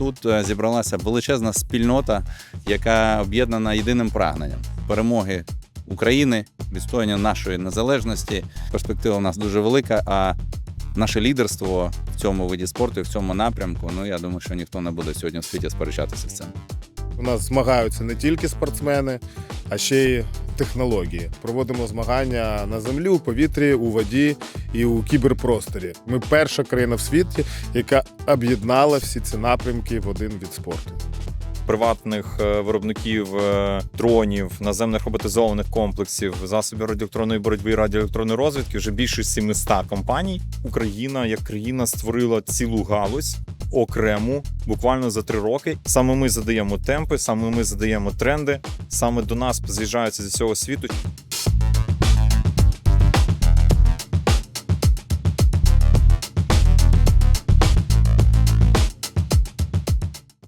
тут е, зібралася величезна спільнота, яка об'єднана єдиним прагненням перемоги України, відстояння нашої незалежності. Перспектива у нас дуже велика. А наше лідерство в цьому виді спорту і в цьому напрямку. Ну я думаю, що ніхто не буде сьогодні в світі сперечатися з цим. У нас змагаються не тільки спортсмени, а ще й технології. Проводимо змагання на землі, у повітрі, у воді і у кіберпросторі. Ми перша країна в світі, яка об'єднала всі ці напрямки в один від спорту. приватних е, виробників е, дронів, наземних роботизованих комплексів, засобів радіоелектронної боротьби і радіоелектронної розвідки вже більше 700 компаній. Україна як країна створила цілу галузь окрему буквально за три роки. Саме ми задаємо темпи, саме ми задаємо тренди. Саме до нас з'їжджаються зі всього світу.